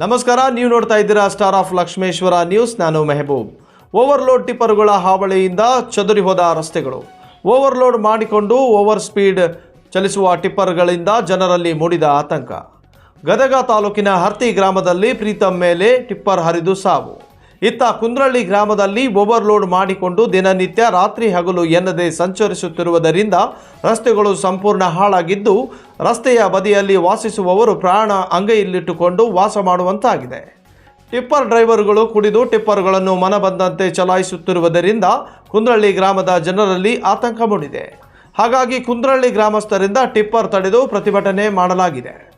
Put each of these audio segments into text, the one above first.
ನಮಸ್ಕಾರ, ನೀವು ನೋಡ್ತಾ ಇದ್ದೀರಾ ಸ್ಟಾರ್ ಆಫ್ ಲಕ್ಷ್ಮೇಶ್ವರ ನ್ಯೂಸ್. ನಾನು ಮೆಹಬೂಬ್. ಓವರ್ಲೋಡ್ ಟಿಪ್ಪರ್ಗಳ ಹಾವಳಿಯಿಂದ ಚದುರಿ ಹೋದ ರಸ್ತೆಗಳು. ಓವರ್ಲೋಡ್ ಮಾಡಿಕೊಂಡು ಓವರ್ ಸ್ಪೀಡ್ ಚಲಿಸುವ ಟಿಪ್ಪರ್ಗಳಿಂದ ಜನರಲ್ಲಿ ಮೂಡಿದ ಆತಂಕ. ಗದಗ ತಾಲೂಕಿನ ಹರ್ತಿ ಗ್ರಾಮದಲ್ಲಿ ಪ್ರೀತಂ ಮೇಲೆ ಟಿಪ್ಪರ್ ಹರಿದು ಸಾವು. ಇತ್ತ ಕುಂದ್ರಳ್ಳಿ ಗ್ರಾಮದಲ್ಲಿ ಓವರ್ಲೋಡ್ ಮಾಡಿಕೊಂಡು ದಿನನಿತ್ಯ ರಾತ್ರಿ ಹಗಲು ಎನ್ನದೆ ಸಂಚರಿಸುತ್ತಿರುವುದರಿಂದ ರಸ್ತೆಗಳು ಸಂಪೂರ್ಣ ಹಾಳಾಗಿದ್ದು, ರಸ್ತೆಯ ಬದಿಯಲ್ಲಿ ವಾಸಿಸುವವರು ಪ್ರಾಣ ಅಂಗೈಯಲ್ಲಿಟ್ಟುಕೊಂಡು ವಾಸ ಮಾಡುವಂತಾಗಿದೆ. ಟಿಪ್ಪರ್ ಡ್ರೈವರ್ಗಳು ಕುಡಿದು ಟಿಪ್ಪರ್ಗಳನ್ನು ಮನಬಂದಂತೆ ಚಲಾಯಿಸುತ್ತಿರುವುದರಿಂದ ಕುಂದ್ರಳ್ಳಿ ಗ್ರಾಮದ ಜನರಲ್ಲಿ ಆತಂಕ ಮೂಡಿದೆ. ಹಾಗಾಗಿ ಕುಂದ್ರಳ್ಳಿ ಗ್ರಾಮಸ್ಥರಿಂದ ಟಿಪ್ಪರ್ ತಡೆದು ಪ್ರತಿಭಟನೆ ಮಾಡಲಾಗಿದೆ.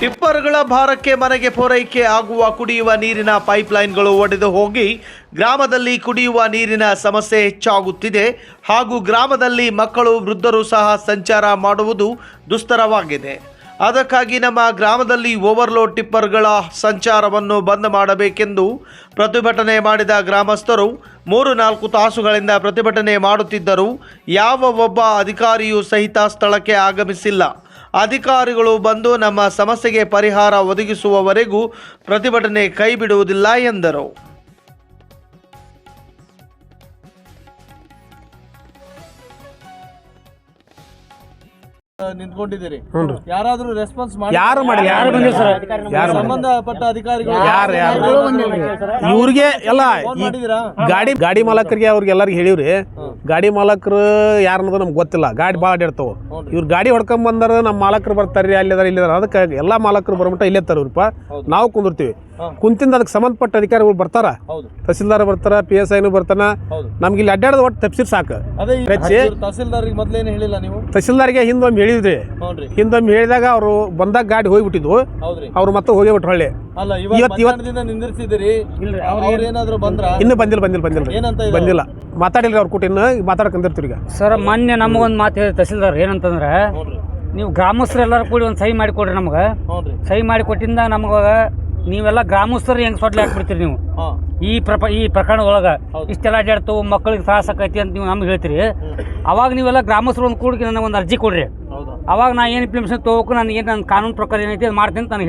ಟಿಪ್ಪರ್ಗಳ ಭಾರಕ್ಕೆ ಮನೆಗೆ ಪೂರೈಕೆ ಆಗುವ ಕುಡಿಯುವ ನೀರಿನ ಪೈಪ್ಲೈನ್ಗಳು ಒಡೆದು ಹೋಗಿ ಗ್ರಾಮದಲ್ಲಿ ಕುಡಿಯುವ ನೀರಿನ ಸಮಸ್ಯೆ ಹೆಚ್ಚಾಗುತ್ತಿದೆ ಹಾಗೂ ಗ್ರಾಮದಲ್ಲಿ ಮಕ್ಕಳು, ವೃದ್ಧರು ಸಹ ಸಂಚಾರ ಮಾಡುವುದು ದುಸ್ತರವಾಗಿದೆ. ಅದಕ್ಕಾಗಿ ನಮ್ಮ ಗ್ರಾಮದಲ್ಲಿ ಓವರ್ಲೋಡ್ ಟಿಪ್ಪರ್ಗಳ ಸಂಚಾರವನ್ನು ಬಂದ್ ಮಾಡಬೇಕೆಂದು ಪ್ರತಿಭಟನೆ ಮಾಡಿದ ಗ್ರಾಮಸ್ಥರು ಮೂರು ನಾಲ್ಕು ತಾಸುಗಳಿಂದ ಪ್ರತಿಭಟನೆ ಮಾಡುತ್ತಿದ್ದರೂ ಯಾವ ಒಬ್ಬ ಅಧಿಕಾರಿಯೂ ಸಹಿತ ಸ್ಥಳಕ್ಕೆ ಆಗಮಿಸಿಲ್ಲ. ಅಧಿಕಾರಿಗಳು ಬಂದು ನಮ್ಮ ಸಮಸ್ಯೆಗೆ ಪರಿಹಾರ ಒದಗಿಸುವವರೆಗೂ ಪ್ರತಿಭಟನೆ ಕೈಬಿಡುವುದಿಲ್ಲ ಎಂದರು. ನಿಂತ್ಕೊಂಡಿದ್ದೀರಿ. ಯಾರಾದ್ರೂ ರೆಸ್ಪಾನ್ಸ್ ಮಾಡಿ ಯಾರು ಮಾಡಿಲ್ಲ? ಯಾರು ಬಂದಿಲ್ಲ ಸರ್? ಯಾರು ಸಂಬಂಧಪಟ್ಟ ಅಧಿಕಾರಿಗಳು ಯಾರು ಯಾರು ಇವ್ರಿಗೆ ಎಲ್ಲ ಈ ಗಾಡಿ ಗಾಡಿ ಮಾಲಕರಿಗೆ ಅವ್ರಿಗೆ ಎಲ್ಲರಿಗೆ ಹೇಳಿವ್ರಿ ಗಾಡಿ ಮಾಲಕರು ಯಾರು ಅನ್ನೋದು ನಮ್ಗೆ ಗೊತ್ತಿಲ್ಲ. ಗಾಡಿ ಭಾಳ ಅಡ್ಯಾಡ್ತಾವ ಇವ್ರು ಗಾಡಿ ಹೊಡ್ಕೊಂಡ್ ಬಂದಾರ ನಮ್ಮ ಮಾಲಕರು ಬರ್ತಾರ್ರಿ ಅಲ್ಲಿದಾರೆ ಇಲ್ಲಿದಾರ. ಅದಕ್ಕೆ ಎಲ್ಲ ಮಾಲಕರು ಬರ್ಬಿಟ್ಟ ಇಲ್ಲೇ ಇವ್ರಪ್ಪ ನಾವು ಕುಂದಿರ್ತೀವಿ. ಕುಂತಿಂದ ಅದಕ್ಕೆ ಸಂಬಂಧಪಟ್ಟ ಅಧಿಕಾರಿಗಳು ಬರ್ತಾರ? ಹೌದು. ತಹಸೀಲ್ದಾರ್ ಬರ್ತಾರ ಪಿ ಎಸ್ ಐನು ಬರ್ತಾನ? ಹೌದು. ನಮ್ಗೆ ಇಲ್ಲಿ ಅಡ್ಡಾಡದ ಒಟ್ಟು ತಪ್ಸಿರ್ ಸಾಕು. ತಹಸೀಲ್ದಾರ್ಗೆ ಮೊದ್ಲೇನು ಹೇಳಿಲ್ಲ ನೀವು? ತಹಸೀಲ್ದಾರ್ಗೆ ಹಿಂದೊಮ್ಮೆ ಹೇಳಿದ್ರಿ ಹಿಂದೊಮ್ಮೆ ಹೇಳಿದಾಗ ಅವರು ಬಂದಾಗ ಗಾಡಿ ಹೋಗ್ಬಿಟ್ಟಿದ್ವು. ಹೌದ್ರಿ. ಅವ್ರು ಮತ್ತೆ ಹೋಗಿ ಬಿಟ್ರು ಹೊಳ್ಳಿ. ಇನ್ನು ಇವತ್ತು- ಇವತ್ತು ಇವತ್ತಿನಿಂದ ನಿಂದಿರ್ಸಿದಿರಿ ಅವ್ರು ಏನಾದ್ರು ಬಂದ್ರ? ಇನ್ನೂ ಬಂದಿಲ್ಲ ಬಂದಿಲ್ಲ ಬಂದಿಲ್ಲ? ಬಂದಿಲ್ಲ. ಮಾತಾಡಿಲ್ಲ ಅವ್ರ ಕೂಟ ಇನ್ನು ಮಾತಾಡ್ಕೊಂಡಿರ್ತೀರಿ ಈಗ. ಸರ್ ಮೊನ್ನೆ ನಮಗೊಂದು ಮಾತು ಹೇಳಿ ತಹಸೀಲ್ದಾರ್ ಏನಂತಂದ್ರೆ ನೀವು ಗ್ರಾಮಸ್ಥರೆಲ್ಲರೂ ಕೂಡಿ ಒಂದು ಸಹಿ ಮಾಡಿ ಕೊಡ್ರಿ ನಮ್ಗೆ ಸಹಿ ಮಾಡಿ ಕೊಟ್ಟಿಂದ ನಮ್ಗೆ ನೀವೆಲ್ಲ ಗ್ರಾಮಸ್ಥರು ಹೆಂಗೆ ಸೊಡ್ಲಿ ಹಾಕ್ಬಿಡ್ತೀರಿ ನೀವು? ಈ ಪ್ರಪ ಈ ಪ್ರಕರಣದೊಳಗೆ. ಇಷ್ಟೆಲ್ಲ ಅಡ್ಡಾಡ್ತು ಮಕ್ಕಳಿಗೆ ತ್ರಾಸ ಆಕೈತಿ ಅಂತ ನೀವು ನಮ್ಗೆ ಹೇಳ್ತೀರಿ. ಅವಾಗ ನೀವೆಲ್ಲ ಗ್ರಾಮಸ್ಥರು ಒಂದು ಕೂಡಿ ನನಗೆ ಒಂದು ಅರ್ಜಿ ಕೊಡ್ರಿ. ಅವಾಗ ನಾ ಏನು ಇಂಪ್ಲಿಮೇಷನ್ ತೊಗೋಕು ನನಗೆ ಏನು ನನ್ನ ಕಾನೂನು ಪ್ರಕಾರ ಏನೈತಿ ಅದು ಮಾಡ್ತೀನಿ ಅಂತ ನನಗೆ